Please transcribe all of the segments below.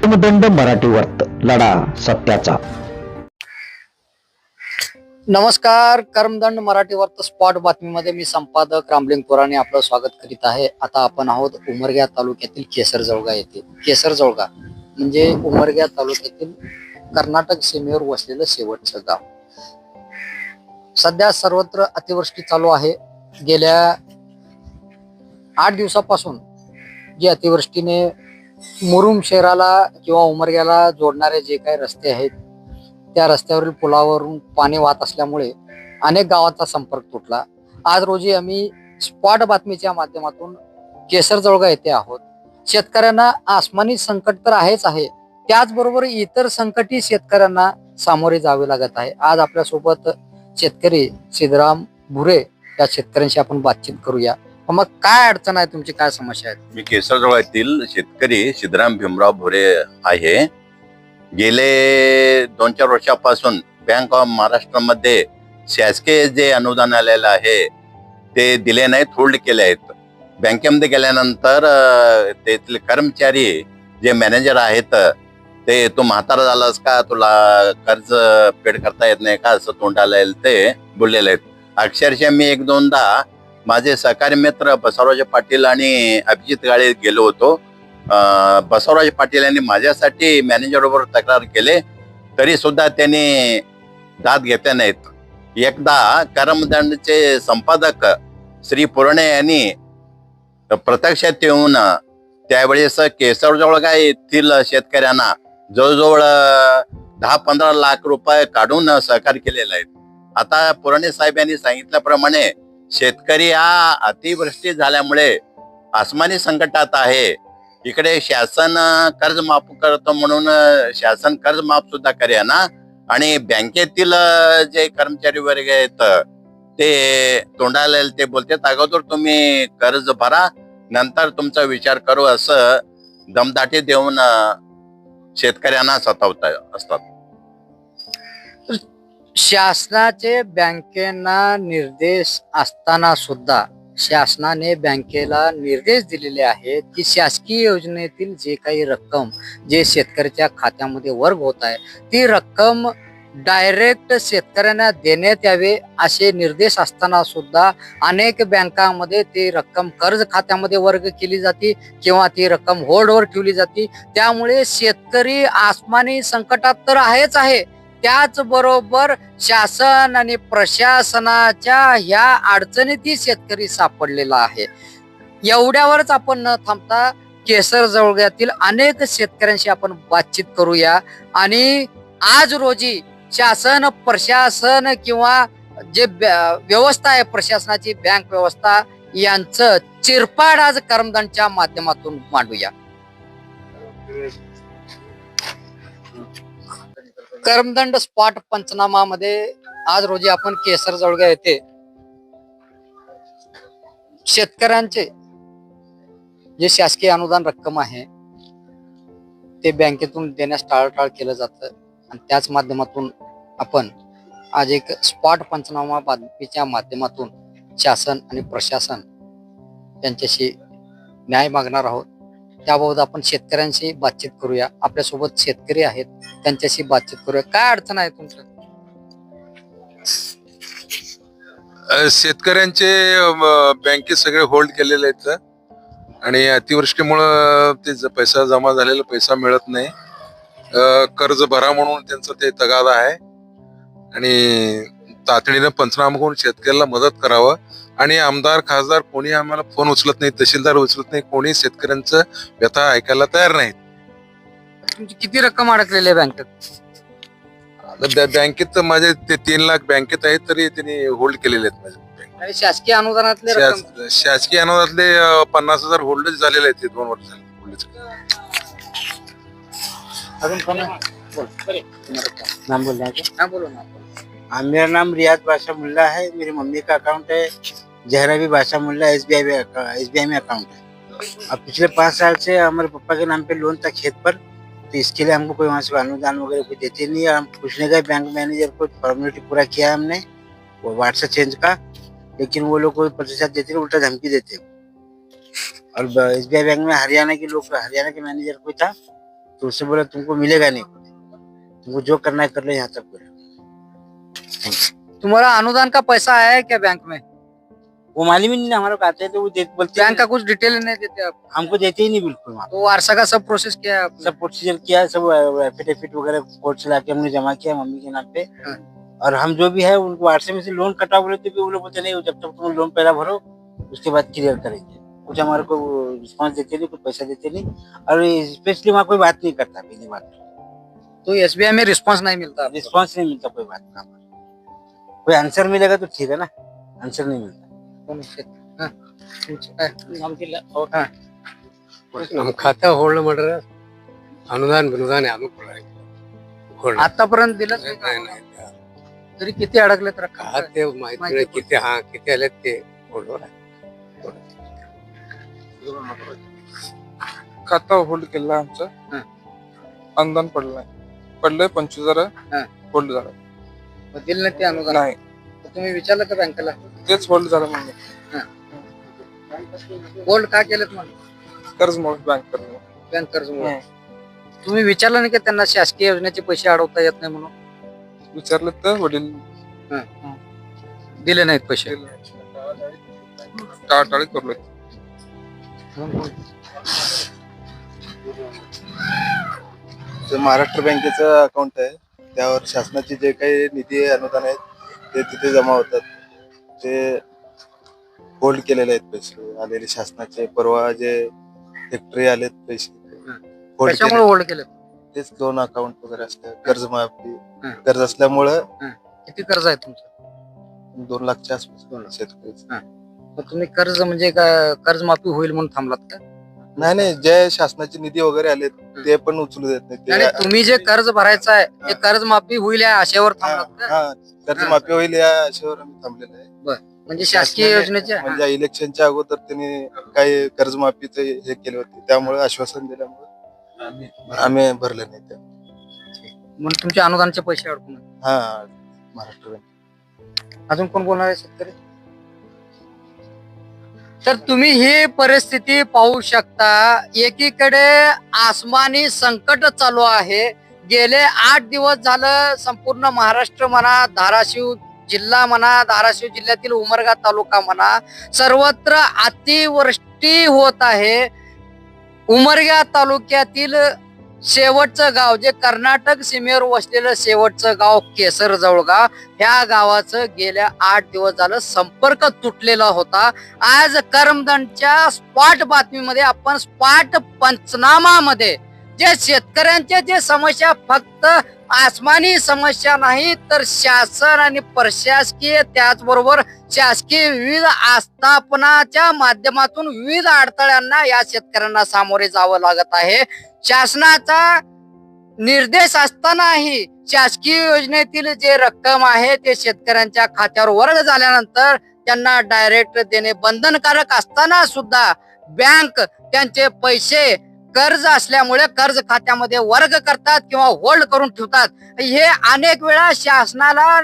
कर्मदंड मराठी वर्त लढा सत्याचा. नमस्कार कर्मदंड मराठी वर्त स्पॉट बातमीमध्ये मी संपादक रामलिंग पुराणे आपलं स्वागत करीत आहे. आता आपण आहोत उमरग्या तालुक्यातील केसर जळगा येथे. केसर जळगा म्हणजे उमरग्या तालुक्यातील कर्नाटक सीमेवर वसलेलं शेवटचं गाव. सध्या सर्वत्र अतिवृष्टी चालू आहे. गेल्या आठ दिवसापासून जी अतिवृष्टीने मुरुम शहराला किंवा उमरग्याला जोडणारे जे काही रस्ते आहेत त्या रस्त्यावरील पुलावरून पाणी वाहत असल्यामुळे अनेक गावांचा संपर्क तुटला. आज रोजी आम्ही स्पॉट बातमीच्या माध्यमातून केसरजळगा येथे आहोत. शेतकऱ्यांना आसमानी संकट तर आहेच आहे त्याचबरोबर इतर संकटही शेतकऱ्यांना सामोरे जावे लागत आहे. आज आपल्यासोबत शेतकरी सिद्धराम भुरे या शेतकऱ्यांशी आपण बातचीत करूया. मग काय अडचण आहे तुमची? काय समस्या आहेत? मी केसरजवळ येथील शेतकरी सिद्धराम भीमराव भोरे आहे. गेले दोन चार वर्षापासून बँक ऑफ महाराष्ट्रामध्ये शासकीय जे अनुदान आलेलं आहे ते दिले नाहीत होल्ड केले आहेत. बँकेमध्ये गेल्यानंतर तेथील कर्मचारी जे मॅनेजर आहेत ते तू म्हातारा झालास का? तुला कर्ज पेड करता येत नाही का? असं तोंडाला ते बोललेले आहेत. अक्षरशः मी एक दोनदा माझे सहकारी मित्र बसवराज पाटील आणि अभिजित गाळे गेलो होतो. बसवराज पाटील यांनी माझ्यासाठी मॅनेजरबरोबर तक्रार केले तरी सुद्धा त्यांनी दाद घेतल्या नाहीत. एकदा करमदंडचे संपादक श्री पुरणे यांनी प्रत्यक्षात येऊन त्यावेळेस केसरजवळ काय येथील शेतकऱ्यांना जवळजवळ दहा पंधरा लाख रुपये काढून सहकार्य केलेले आहेत आता पुरणे साहेब यांनी सांगितल्याप्रमाणे शेतकरी हा अतिवृष्टी झाल्यामुळे आसमानी संकटात आहे. इकडे शासन कर्ज माफ करतो म्हणून शासन कर्ज माफ सुद्धा करेना आणि बँकेतील जे कर्मचारी वर्ग आहेत ते तोंडाला ते बोलतात अगोदर तुम्ही कर्ज भरा नंतर तुमचा विचार करू असं दमदाटी देऊन शेतकऱ्यांना सतावत असतात. शासनाचे बँकेना निर्देश असताना सुद्धा शासनाने बँकेला निर्देश दिलेले आहेत की शासकीय योजनेतील जे काही रक्कम जे शेतकऱ्याच्या खात्यामध्ये वर्ग होत आहे ती रक्कम डायरेक्ट शेतकऱ्यांना देण्यात यावे असे निर्देश असताना सुद्धा अनेक बँकांमध्ये ती रक्कम कर्ज खात्यामध्ये वर्ग केली जाते किंवा ती रक्कम होल्डवर ठेवली जाते. त्यामुळे शेतकरी आसमानी संकटात तर आहेच आहे. त्याचबरोबर शासन आणि प्रशासनाच्या ह्या अडचणीतही शेतकरी सापडलेला आहे. एवढ्यावरच आपण न थांबता केसर जवळग्यातील अनेक शेतकऱ्यांशी आपण बातचीत करूया. आणि आज रोजी शासन प्रशासन किंवा जे व्यवस्था आहे प्रशासनाची बँक व्यवस्था यांचं चिरपाड आज कर्मदंडच्या माध्यमातून मांडूया. कर्मदंड स्पॉट पंचनामा मध्ये आज रोजी आपण केसर जळगा येथे शेतकऱ्यांचे जे शासकीय अनुदान रक्कम आहे ते बँकेतून देण्यास टाळाटाळ केलं जातं. आणि त्याच माध्यमातून आपण आज एक स्पॉट पंचनामा बातमीच्या माध्यमातून शासन आणि प्रशासन यांच्याशी न्याय मागणार आहोत. त्याबाबत आपण शेतकऱ्यांशी बातचीत करूया. आपल्यासोबत शेतकरी आहेत त्यांच्याशी बातचीत करूया. काय अडचण आहे तुमचं अ, शेतकऱ्यांचे अ, बँकेत सगळे होल्ड केलेले आहेत आणि अतिवृष्टीमुळं ते ज- पैसा जमा झालेला पैसा मिळत नाही. अ, कर्ज भरा म्हणून त्यांचं ते तगादा आहे. आणि तातडीनं पंचनामा करून शेतकऱ्याला मदत करावं. आणि आमदार खासदार कोणी आम्हाला फोन उचलत नाही तहसीलदार उचलत नाही कोणी शेतकऱ्यांचं व्यथा ऐकायला तयार नाहीत. तुमची किती रक्कम अडकलेली आहे बँकेत आता बॅ- बँकेत तर माझे ते तीन लाख बँकेत आहेत तरी त्यांनी होल्ड केलेले आहेत माझे. आणि शासकीय अनुदानातले रक्कम? शास- शासकीय अनुदानातले अं, पन्नास हजार होल्ड झालेले आहेत ते दोन वर्ष झाले होल्ड अजून कोण? आहे? बोल. नाम बोल रहे हैं हा, बोलो ना. हाँ, मेरा नाम रियाज बादशाह मुल्ला है मेरी मम्मी का अकाउंट है जहराबी बादशाह मुल्ला एस बी आई में अकाउंट है। अब पिछले पाँच साल से हमारे पापा के नाम पे लोन था खेत पर तो इसके लिए हमको कोई वहाँ से अनुदान वगैरह कुछ देते नहीं है हम पूछने गए बैंक मैनेजर को फॉर्मेलिटी पूरा किया हमने वो व्हाट्सएप चेंज का लेकिन वो लोग कोई प्रतिशत देते नहीं उल्टा धमकी देते और एस बी आई बैंक में हरियाणा के लोग हरियाणा के मैनेजर कोई था तो उससे बोला तुमको मिलेगा नहीं तुमको जो करना है कर लो यहाँ तक बोला तुम्हारा अनुदान का पैसा आया है क्या बैंक में? वो मालूम ही नहीं हमारे आते हैं तो वो बोलते बैंक का कुछ डिटेल नहीं देते आप। हमको देते ही नहीं बिल्कुल तो वारसा का सब प्रोसेस किया है सब प्रोसीजर किया सब एफिडेविट वगैरह कोर्ट से लाके हमने जमा किया मम्मी के नाम पे। हाँ। और हम जो भी है उनको व्हाट्सएप में से लोन कटा बोले तो भी वो लोग बोलते नहीं जब तक तुम लोन पहला भरो उसके बाद क्लियर करेंगे। कुछ हमारे को रिस्पॉन्स देते नहीं कुछ पैसा देते नहीं। और स्पेशली वहाँ कोई बात नहीं करता पहली बात तो। एसबीआई में रिस्पॉन्स नहीं मिलता रिस्पॉन्स नहीं मिलता कोई बात का कोई आंसर मिलेगा तो ठीक है ना आंसर नहीं मिलता कोण शेत- हा. तुमचं काय? हा. ನಮ್ಮ ಖಾತೆ ಹೋಲ್ಡ್ ಮಾಡ್ರೆ ಅನುದಾನ ಬಿನುದಾನ ಯಾವ್ದು ಕೊಡಲ್ಲ ಹೋಲ್ಡ್ आतापर्यंत दिलं नाही का? नाही नाही तरी किती अडकलेत रक्कम ಖಾತೆ ಮಾಹಿತಿ किती हा किती आले ते होल्डवर खाता होल्ड केला आमचं हं. अनुदान पडलंय पडलंय पंचवीस हजार हं. होल्ड झालं मग दिलं नाही ते अनुदान. नाही. तर तुम्ही विचारलं का बँकेला? तेच होल्ड झालं म्हणून गोल्ड का केलं म्हणून? कर्ज मग बँक कर्ज बँक कर्ज तुम्ही विचारलं नाही का त्यांना शासकीय योजनेचे पैसे अडवता येत नाही म्हणून? विचारलं तर वडील. दिले नाहीत पैसे. टाळाटाळी करलोय जे महाराष्ट्र बँकेचं अकाउंट आहे त्यावर शासनाचे जे काही निधी अनुदान आहेत ते तिथे जमा होतात. ते होल्ड केलेले आहेत पैसे. आलेले शासनाचे परवा जे फॅक्टरी आलेत पैसे होल्ड कशामुळे होल्ड केलं तेच लोन अकाउंट वगैरे असतं कर्ज माफी. कर्ज असल्यामुळं किती कर्ज आहे तुमचं? दोन लाखच्या दोन आसपास लाख. शेतकरी. मग तुम्ही कर्ज म्हणजे काय कर्जमाफी होईल म्हणून थांबलात का? नाही नाही जे शासनाचे निधी वगैरे आलेत ते पण उचलू देत नाही आणि ते तुम्ही जे कर्ज भरायचं आहे ते हा. कर्जमाफी होईल या आशेवर हा, थांबलात का? हा, कर्ज माफी होईल या आशेवर आम्ही थांबलेलो आहे. म्हणजे शासकीय शासनाने- योजनेचे हा. म्हणजे इलेक्शनच्या अगोदर त्यांनी काही कर्जमाफीचे हे केले होते त्यामुळे आश्वासन दिल्यामुळे आम्ही भरले. नाही ते. म्हणून तुमचे अनुदानचे पैसे अडकून आहेत. हा महाराष्ट्र बँक. अजून कोण बोलणार आहे शेतकरी? तर तुम्ही ही परिस्थिती पाहू शकता. एकीकडे आसमानी संकट चालू आहे. गेले आठ दिवस झालं संपूर्ण महाराष्ट्र म्हणा धाराशिव जिल्हा म्हणा धाराशिव जिल्ह्यातील उमरगा तालुका म्हणा सर्वत्र अतिवृष्टी होत आहे. उमरगा तालुक्यातील शेवटचं गाव जे कर्नाटक सीमेवर वसलेलं शेवटचं गाव केसर जवळगाव ह्या गावाचं गेल्या आठ दिवस झालं संपर्क तुटलेला होता. आज करमदंडच्या स्पॉट बातमीमध्ये आपण स्पॉट पंचनामामध्ये ज्या शेतकऱ्यांच्या जे समस्या फक्त आसमानी समस्या नाही तर शासन आणि प्रशासकीय त्याचबरोबर शासकीय विविध आस्थापनाच्या माध्यमातून विविध अडथळ्यांना या शेतकऱ्यांना सामोरे जावं लागत आहे. शासनाचा निर्देश असतानाही शासकीय योजनेतील जे रक्कम आहे ते शेतकऱ्यांच्या खात्यावर वर्ग झाल्यानंतर त्यांना डायरेक्ट देणे बंधनकारक असताना सुद्धा बँक त्यांचे पैसे कर्ज असल्यामुळे कर्ज खात्यामध्ये वर्ग करतात किंवा होल्ड करून ठेवतात. हे अनेक वेळा शासनाला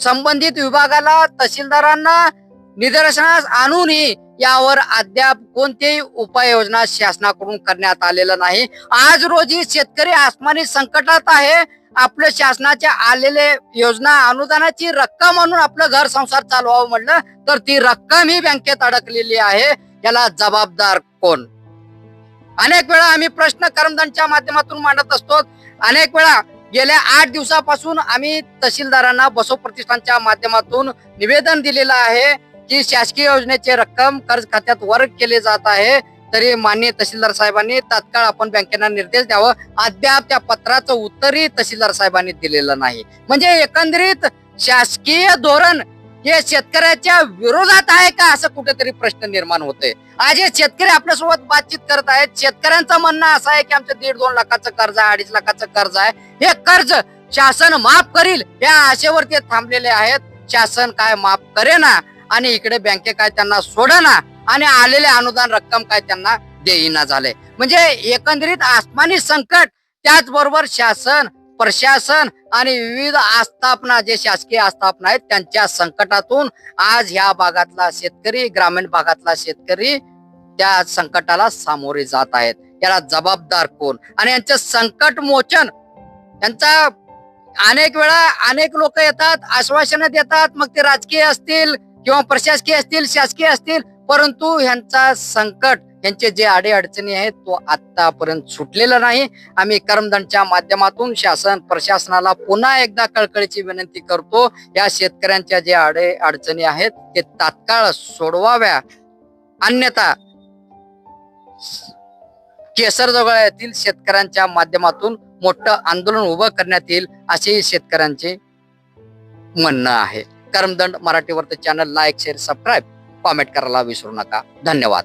संबंधित विभागाला तहसीलदारांना निदर्शनास आणूनही यावर अद्याप कोणतीही उपाययोजना शासनाकडून करण्यात आलेलं नाही. आज रोजी शेतकरी आसमानी संकटात आहे. आपलं शासनाच्या आलेले योजना अनुदानाची रक्कम म्हणून आपलं घर संसार चालवावं म्हणलं तर ती रक्कम ही बँकेत अडकलेली आहे. याला जबाबदार कोण? अनेक वेळा आम्ही प्रश्न करमदंडच्या माध्यमातून मांडत असतो. अनेक वेळा गेल्या आठ दिवसापासून आम्ही तहसीलदारांना बसव प्रतिष्ठानच्या माध्यमातून निवेदन दिलेलं आहे की शासकीय योजनेचे रक्कम कर्ज खात्यात वर्ग केले जात आहे. तरी माननीय तहसीलदार साहेबांनी तात्काळ आपण बँकेना निर्देश द्यावं. अद्याप त्या पत्राचं उत्तरही तहसीलदार साहेबांनी दिलेलं नाही. म्हणजे एकंदरीत शासकीय धोरण हे शेतकऱ्याच्या विरोधात आहे का? असं कुठेतरी प्रश्न निर्माण होतोय. आज हे शेतकरी आपल्यासोबत बातचीत करत आहेत. शेतकऱ्यांचं म्हणणं असं आहे की आमचं दीड दोन लाखाचं कर्ज आहे अडीच लाखाचं कर्ज आहे. हे कर्ज शासन माफ करील या आशेवर ते थांबलेले आहेत. शासन काय माफ करेना आणि इकडे बँके काय त्यांना सोडना आणि आलेले अनुदान रक्कम काय त्यांना देईना झाले. म्हणजे एकंदरीत आसमानी संकट त्याचबरोबर शासन प्रशासन आणि विविध आस्थापना जे शासकीय आस्थापना आहेत त्यांच्या संकटातून आज ह्या भागातला शेतकरी ग्रामीण भागातला शेतकरी त्या संकटाला सामोरे जात आहेत. याला जबाबदार कोण? आणि यांचं संकट मोचन यांचा अनेक वेळा अनेक लोक येतात आश्वासनं देतात मग ते राजकीय असतील किंवा प्रशासकीय असतील शासकीय असतील परंतु ह्यांचा संकट यांचे जे आडे अडचणी आहेत तो आतापर्यंत सुटलेला नाही. आम्ही करमदंडच्या माध्यमातून शासन प्रशासनाला पुन्हा एकदा कळकळीची विनंती करतो या शेतकऱ्यांच्या जे आडे अडचणी आहेत ते तात्काळ सोडवाव्या. अन्यथा केसरजवळ येथील शेतकऱ्यांच्या माध्यमातून मोठं आंदोलन उभं करण्यात येईल असेही शेतकऱ्यांचे म्हणणं आहे. करमदंड मराठीवरती channel like share subscribe comment करायला विसरू नका. धन्यवाद.